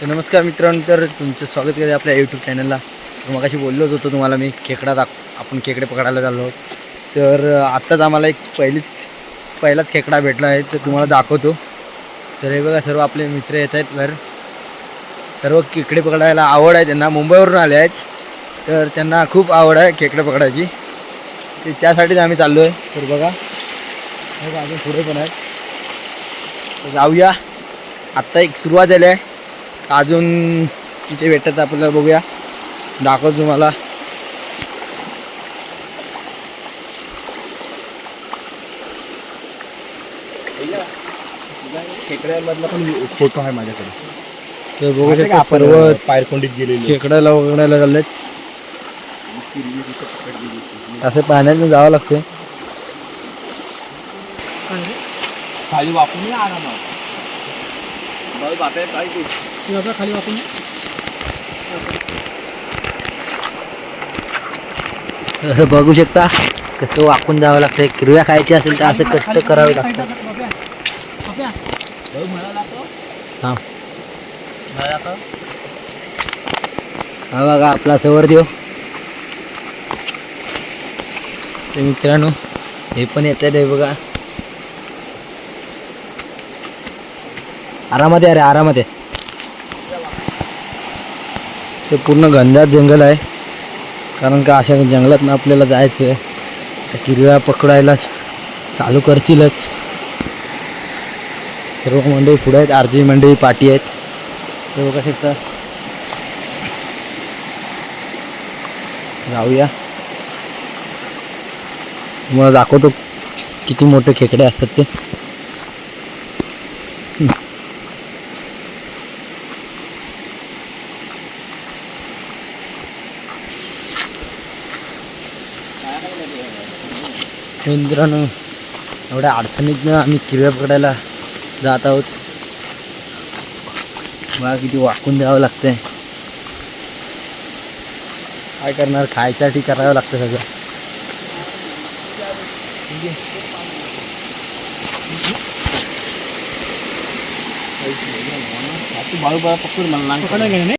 तर नमस्कार मित्रांनो तर तुमचं स्वागत करते आपल्या यूट्यूब चॅनलला तर मगाशी बोललोच होतो तुम्हाला मी खेकडा दाख आपण खेकडे पकडायला चाललो आहोत. तर आत्ताच आम्हाला एक पहिलीच पहिलाच खेकडा भेटला आहे तर तुम्हाला दाखवतो. तर हे बघा सर्व आपले मित्र येत आहेत वर. सर्व खेकडे पकडायला आवड आहे त्यांना मुंबईवरून आले आहेत. तर त्यांना खूप आवड आहे खेकडे पकडायची. ते त्यासाठीच आम्ही चाललो आहे तर बघा अजून पुढे पण आहेत. जाऊया. आत्ता एक सुरुवात झाली आहे. अजून तिथे भेटत आपल्याला बघूया. दाखवतो तुम्हाला. खेकड्यामधला पण फोटो आहे माझ्याकडे. तर बघू शकता सर्व पायरकोंडीत गेलेलो खेकड्याला चाललेत. असं पाण्यात जावं लागते खाली वापरून आरामात. बापे खाली वापरून तर बघू शकता कसं वाकून जावं लागतं किरव्या खायची असेल तर असं कष्ट करावे लागतात. हा. हा बघा आपला सवर देव ते मित्रांनो हे पण येत आहे बघा. आरामात आहे अरे आरामात आहे ते पूर्ण घनदाट जंगल आहे. कारण का अशा जंगलात आपल्याला जायचं आहे तर किरव्या पकडायलाच चालू करतीलच. सर्व मंडळी पुढे आहेत आरती मंडळी पाठी आहेत. ते बघा शकता जाऊया. तुम्हाला दाखवतो किती मोठे खेकडे असतात ते. मित्रांनो एवढ्या अडचणीतनं आम्ही किरव्या पकडायला जात आहोत. मला किती वाकून द्यावं लागतंय. काय करणार? खायच्यासाठी करावं लागतं सगळं. बाळू बाळा पकडून. मला